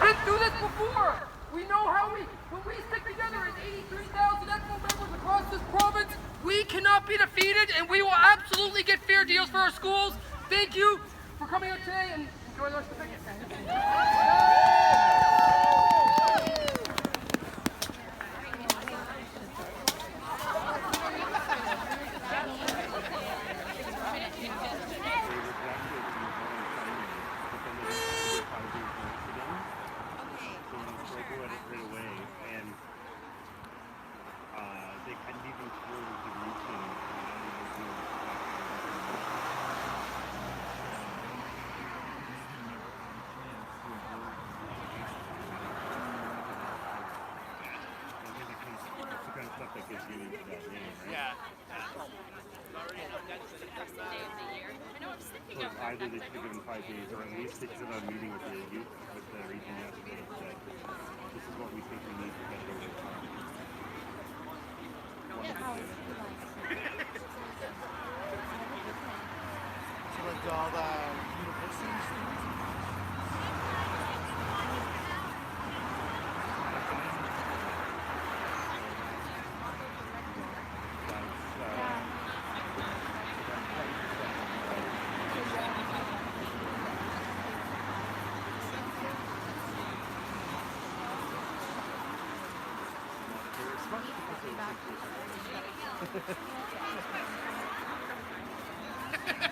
We've been this before. We know how we, when we stick together as 83,000 ECMO members across this province, we cannot be defeated and we will absolutely get fair deals for our schools. Thank you for coming out today and enjoy the rest of the weekend. Picnic. Yeah. Either they should have given five days, or at least they should have a meeting with the youth, with the region yesterday and said, this is what we think we need to get it over the top. So like all the university students. They're Ha ha ha.